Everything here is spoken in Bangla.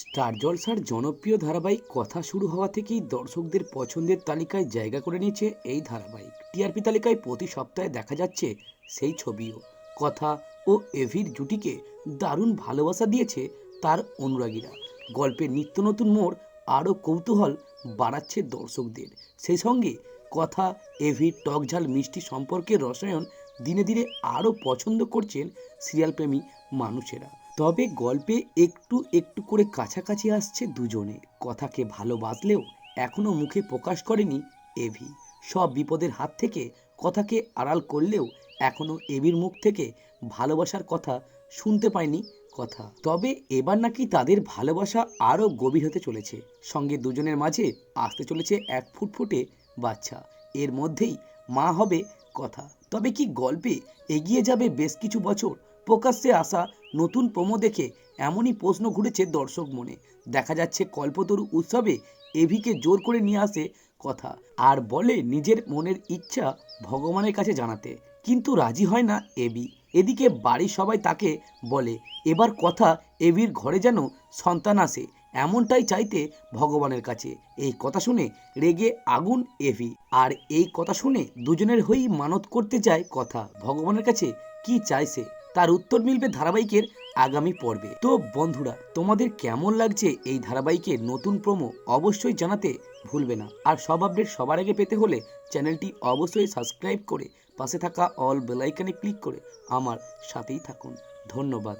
স্টার জলসার জনপ্রিয় ধারাবাহিক কথা শুরু হওয়া থেকেই দর্শকদের পছন্দের তালিকায় জায়গা করে নিয়েছে এই ধারাবাহিক। টিআরপি তালিকায় প্রতি সপ্তাহে দেখা যাচ্ছে সেই ছবিও। কথা ও এভির জুটিকে দারুণ ভালোবাসা দিয়েছে তার অনুরাগীরা। গল্পের নিত্য নতুন মোড় আরও কৌতূহল বাড়াচ্ছে দর্শকদের। সেই সঙ্গে কথা এভির টকঝাল মিষ্টি সম্পর্কের রসায়ন দিনে দিনে আরও পছন্দ করছেন সিরিয়াল প্রেমী মানুষেরা। তবে গল্পে একটু একটু করে কাছাকাছি আসছে দুজনে। কথাকে ভালোবাসলেও এখনও মুখে প্রকাশ করেনি এভি। সব বিপদের হাত থেকে কথাকে আড়াল করলেও এখনও এভির মুখ থেকে ভালোবাসার কথা শুনতে পায়নি কথা। তবে এবার নাকি তাদের ভালোবাসা আরও গভীর হতে চলেছে। সঙ্গে দুজনের মাঝে আসতে চলেছে এক ফুটফুটে বাচ্চা। এর মধ্যেই মা হবে কথা। তবে কি গল্পে এগিয়ে যাবে বেশ কিছু বছর? প্রকাশ্যে আসা নতুন প্রোমো দেখে এমনই প্রশ্ন ঘুরেছে দর্শক মনে। দেখা যাচ্ছে কল্পতরু উৎসবে এভিকে জোর করে নিয়ে আসে কথা। আর বলে নিজের মনের ইচ্ছা ভগবানের কাছে জানাতে। কিন্তু রাজি হয় না এবি এদিকে বাড়ির সবাই তাকে বলে, এবার কথা এভির ঘরে যেন সন্তান আসে, এমনটাই চাইতে ভগবানের কাছে এই কথা শুনে রেগে আগুন এভি। আর এই কথা শুনে দুজনের হয়েই মানত করতে যায় কথা। ভগবানের কাছে কি চাইছে তার উত্তর মিলবে ধারাবাহিকের আগামী পর্বে। তো বন্ধুরা, তোমাদের কেমন লাগছে এই ধারাবাহিকের নতুন প্রোমো অবশ্যই জানাতে ভুলবে না। আর সব আপডেট সবার আগে পেতে হলে চ্যানেলটি অবশ্যই সাবস্ক্রাইব করে পাশে থাকা অল বেলাইকানে ক্লিক করে আমার সাথেই থাকুন। ধন্যবাদ।